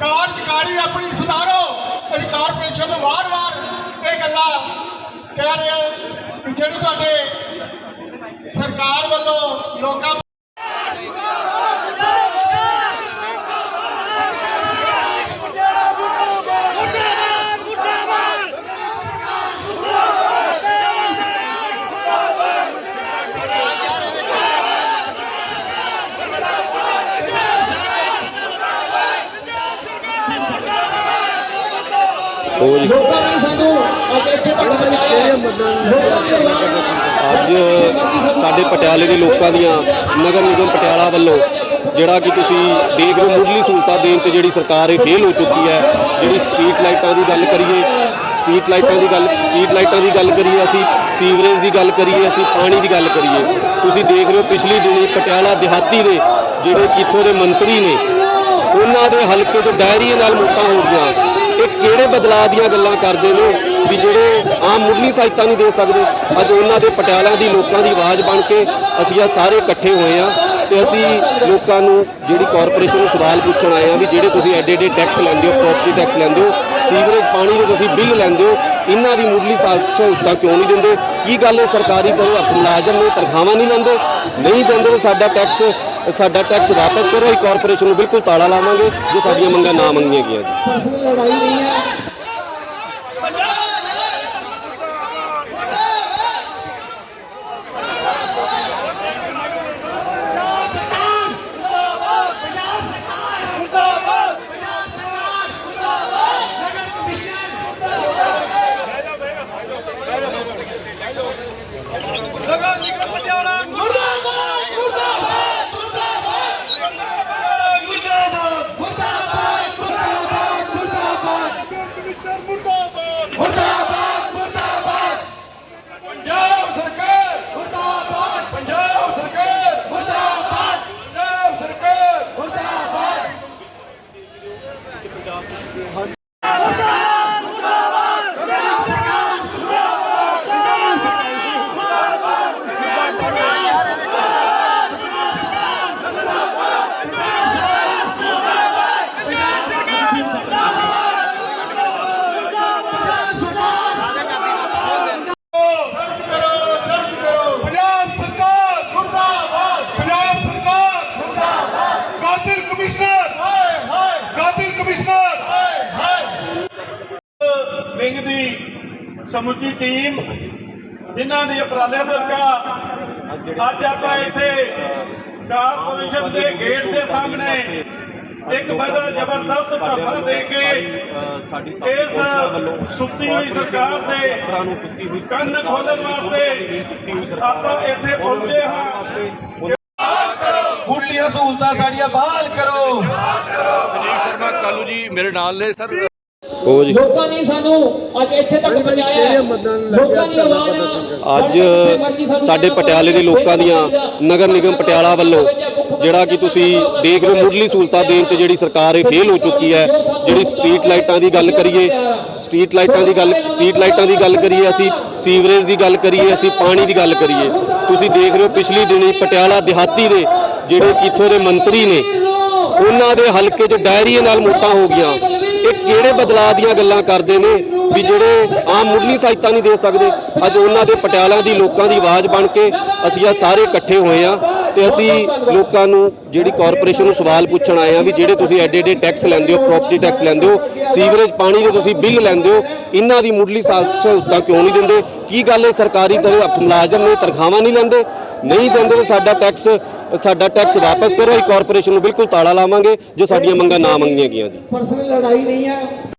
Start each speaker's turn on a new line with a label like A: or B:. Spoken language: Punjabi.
A: ਕਾਰਜਕਾਰੀ ਆਪਣੀ ਸੁਧਾਰੋ। ਅਸੀਂ ਕਾਰਪੋਰੇਸ਼ਨ ਨੂੰ ਵਾਰ-ਵਾਰ ਇਹ ਗੱਲਾਂ ਕਹਿ ਰਹੇ ਹਾਂ ਕਿ ਜਿਹੜੀ ਤੁਹਾਡੇ ਸਰਕਾਰ ਵੱਲੋਂ ਲੋਕਾਂ
B: ਉਹ ਜੀ।
C: ਲੋਕਾਂ ਨੇ ਸਾਨੂੰ ਅੱਜ
B: ਸਾਡੇ ਪਟਿਆਲੇ ਦੇ ਲੋਕਾਂ ਦੀਆਂ ਨਗਰ ਨਿਗਮ ਪਟਿਆਲਾ ਵੱਲੋਂ ਜਿਹੜਾ ਕਿ ਤੁਸੀਂ ਦੇਖ ਰਹੇ ਹੋ ਮੁੱਢਲੀ ਸਹੂਲਤਾਂ ਦੇਣ 'ਚ ਜਿਹੜੀ ਸਰਕਾਰ ਇਹ ਫੇਲ ਹੋ ਚੁੱਕੀ ਹੈ ਜਿਹੜੀ ਸਟਰੀਟ ਲਾਈਟਾਂ ਦੀ ਗੱਲ ਕਰੀਏ ਸਟਰੀਟ ਲਾਈਟਾਂ ਦੀ ਗੱਲ ਸਟਰੀਟ ਲਾਈਟਾਂ ਦੀ ਗੱਲ ਕਰੀਏ ਅਸੀਂ ਸੀਵਰੇਜ ਦੀ ਗੱਲ ਕਰੀਏ ਅਸੀਂ ਪਾਣੀ ਦੀ ਗੱਲ ਕਰੀਏ। ਤੁਸੀਂ ਦੇਖ ਰਹੇ ਹੋ ਪਿਛਲੀ ਦਿਨੀ ਪਟਿਆਲਾ ਦਿਹਾਤੀ ਦੇ ਜਿਹੜੇ ਕਿ ਇੱਥੋਂ ਦੇ ਮੰਤਰੀ ਨੇ ਉਹਨਾਂ ਦੇ ਹਲਕੇ 'ਚ ਡਾਇਰੀ ਨਾਲ ਮੌਤਾਂ ਹੋ ਗਈਆਂ। ਇਹ ਕਿਹੜੇ ਬਦਲਾਅ ਦੀਆਂ ਗੱਲਾਂ ਕਰਦੇ ਨੇ ਵੀ ਜਿਹੜੇ ਆਮ ਮੁੱਢਲੀ ਸਹਾਇਤਾ ਨਹੀਂ ਦੇ ਸਕਦੇ, ਅੱਜ ਉਹਨਾਂ ਦੇ ਪਟਿਆਲਾ ਦੀ ਲੋਕਾਂ ਦੀ ਆਵਾਜ਼ ਬਣ ਕੇ ਅਸੀਂ ਆ ਸਾਰੇ ਇਕੱਠੇ ਹੋਏ ਆ ਤੇ ਅਸੀਂ ਲੋਕਾਂ ਨੂੰ ਜਿਹੜੀ ਕਾਰਪੋਰੇਸ਼ਨ ਨੂੰ ਸਵਾਲ ਪੁੱਛਣ ਆਏ ਆ ਵੀ ਜਿਹੜੇ ਤੁਸੀਂ ਐਡੇ ਐਡੇ ਟੈਕਸ ਲੈਂਦੇ ਹੋ ਪ੍ਰੋਪਰਟੀ ਟੈਕਸ ਲੈਂਦੇ ਹੋ, ਸੀਵਰੇਜ, ਪਾਣੀ ਦੇ ਤੁਸੀਂ ਬਿੱਲ ਲੈਂਦੇ ਹੋ, ਇਹਨਾਂ ਦੀ ਮੁੱਢਲੀ ਸਾ- ਸਹੂਲਤਾਂ ਕਿਉਂ ਨਹੀਂ ਦਿੰਦੇ? ਕੀ ਗੱਲ ਹੈ, ਸਰਕਾਰੀ ਕਰੋ ਮੁਲਾਜ਼ਮ ਨੇ, ਤਨਖਾਹਾਂ ਨਹੀਂ ਲੈਂਦੇ? ਨਹੀਂ ਦਿੰਦੇ ਸਾਡਾ ਟੈਕਸ ਸਾਡਾ ਟੈਕਸ ਵਾਪਸ ਕਰੋ ਅਸੀਂ ਕਾਰਪੋਰੇਸ਼ਨ ਨੂੰ ਬਿਲਕੁਲ ਤਾਲਾ ਲਾਵਾਂਗੇ, ਜੇ ਸਾਡੀਆਂ ਮੰਗਾਂ ਨਾ ਮੰਗੀਆਂ ਗਈਆਂ ਜੀ।
C: ਪਰਸਨਲ ਲੜਾਈ ਨਹੀਂ ਹੈ
A: ਪੰਜਾਬ ਸਰਕਾਰ ਮੁਰਦਾਬਾਦ ਪੰਜਾਬ ਸਰਕਾਰ ਮੁਰਦਾਬਾਦ ਪੰਜਾਬ ਸਰਕਾਰ ਦਰਜ ਕਰੋ ਦਰਜ ਕਰੋ ਪੰਜਾਬ ਸਰਕਾਰ ਮੁਰਦਾਬਾਦ ਪੰਜਾਬ ਸਰਕਾਰ ਮੁਰਦਾਬਾਦ ਕਾਤਿਲ ਕਮਿਸ਼ਨਰ ਹਾਏ ਹਾਏ ਕਾਤਿਲ ਕਮਿਸ਼ਨਰ ਹਾਏ ਹਾਏ ਵਿੰਗ ਦੀ ਸਮੁੱਚੀ ਟੀਮ ਜਿਨ੍ਹਾਂ ਦੀ ਉਪਰਾਲੇ ਸਰਕਾਰ ਅੱਜ ਆਪਾਂ ਇੱਥੇ ਕਾਰਪੋਰੇਸ਼ਨ ਦੇ ਗੇਟ ਦੇ ਸਾਹਮਣੇ ਇੱਕ ਬੜਾ ਜ਼ਬਰਦਸਤ ਧੱਫਾ ਦੇ ਕੇ ਇਸ ਸੁੱਤੀ ਹੋਈ ਸਰਕਾਰ ਦੇ ਕੰਨ ਖੋਲਣ ਵਾਸਤੇ ਆਪਾਂ ਇੱਥੇ ਪਹੁੰਚੇ ਹਾਂ। ਮੁੱਢਲੀਆਂ ਸਹੂਲਤਾਂ ਸਾਡੀਆਂ ਬਹਾਲ ਕਰੋ।
D: ਸ਼ਰਮਾ ਕਾਲੂ ਜੀ ਮੇਰੇ ਨਾਲ ਨੇ ਸਰ।
B: ਉਹ ਜੀ
C: ਲੋਕਾਂ ਨੇ ਸਾਨੂੰ ਅੱਜ ਇੱਥੇ ਤੱਕ ਪਹੁੰਚਾਇਆ। ਲੋਕਾਂ ਦੀ ਆਵਾਜ਼
B: ਅੱਜ ਸਾਡੇ ਪਟਿਆਲੇ ਦੇ ਲੋਕਾਂ ਦੀਆਂ ਨਗਰ ਨਿਗਮ ਪਟਿਆਲਾ ਵੱਲੋਂ ਜਿਹੜਾ ਕਿ ਤੁਸੀਂ ਦੇਖ ਰਹੇ ਹੋ ਮੁੱਢਲੀ ਸਹੂਲਤਾਂ ਦੇਣ 'ਚ ਜਿਹੜੀ ਸਰਕਾਰ ਇਹ ਫੇਲ ਹੋ ਚੁੱਕੀ ਹੈ ਜਿਹੜੀ ਸਟਰੀਟ ਲਾਈਟਾਂ ਦੀ ਗੱਲ ਕਰੀਏ ਸਟਰੀਟ ਲਾਈਟਾਂ ਦੀ ਗੱਲ ਸਟਰੀਟ ਲਾਈਟਾਂ ਦੀ ਗੱਲ ਕਰੀਏ ਅਸੀਂ ਸੀਵਰੇਜ ਦੀ ਗੱਲ ਕਰੀਏ ਅਸੀਂ ਪਾਣੀ ਦੀ ਗੱਲ ਕਰੀਏ। ਤੁਸੀਂ ਦੇਖ ਰਹੇ ਹੋ ਪਿਛਲੀ ਦਿਨੀ ਪਟਿਆਲਾ ਦਿਹਾਤੀ ਦੇ ਜਿਹੜੇ ਕਿ ਇੱਥੋਂ ਦੇ ਮੰਤਰੀ ਨੇ ਉਹਨਾਂ ਦੇ ਹਲਕੇ 'ਚ ਡਾਇਰੀ ਨਾਲ ਮੌਤਾਂ ਹੋ ਗਈਆਂ। ਜਿਹੜੇ ਬਦਲਾਅ ਦੀਆਂ ਗੱਲਾਂ ਕਰਦੇ ਨੇ, ਵੀ ਜਿਹੜੇ ਆਮ ਮੁੱਢਲੀ ਸਹਾਇਤਾ ਨਹੀਂ ਦੇ ਸਕਦੇ, ਅੱਜ ਉਹਨਾਂ ਦੇ ਪਟਿਆਲਾ ਦੀ ਲੋਕਾਂ ਦੀ ਆਵਾਜ਼ ਬਣ ਕੇ ਅਸੀਂ ਆ ਸਾਰੇ ਇਕੱਠੇ ਹੋਏ ਆ ਤੇ ਅਸੀਂ ਲੋਕਾਂ ਨੂੰ, ਜਿਹੜੀ ਕਾਰਪੋਰੇਸ਼ਨ ਨੂੰ ਸਵਾਲ ਪੁੱਛਣ ਆਏ ਆ ਵੀ ਜਿਹੜੇ ਤੁਸੀਂ ਐਡੇ ਐਡੇ ਟੈਕਸ ਲੈਂਦੇ ਹੋ ਪ੍ਰੋਪਰਟੀ ਟੈਕਸ ਲੈਂਦੇ ਹੋ ਸੀਵਰੇਜ ਪਾਣੀ ਦੇ ਤੁਸੀਂ ਬਿੱਲ ਲੈਂਦੇ ਹੋ, ਇਹਨਾਂ ਦੀ ਮੁੱਢਲੀ ਸਾ- ਸਹੂਲਤਾਂ ਕਿਉਂ ਨਹੀਂ ਦਿੰਦੇ? ਕੀ ਗੱਲ ਹੈ ਸਰਕਾਰੀ ਕਰੋ ਮੁਲਾਜ਼ਮ ਨੇ ਤਨਖਾਹਾਂ ਨਹੀਂ ਲੈਂਦੇ? ਨਹੀਂ ਦਿੰਦੇ ਸਾਡਾ ਟੈਕਸ ਸਾਡਾ ਟੈਕਸ ਵਾਪਸ ਕਰੋ, ਅਸੀਂ ਕਾਰਪੋਰੇਸ਼ਨ ਨੂੰ ਬਿਲਕੁਲ ਤਾਲਾ ਲਾਵਾਂਗੇ, ਜੇ ਸਾਡੀਆਂ ਮੰਗਾਂ ਨਾ ਮੰਗੀਆਂ ਗਈਆਂ ਜੀ।
C: ਪਰਸਨਲ ਲੜਾਈ ਨਹੀਂ ਹੈ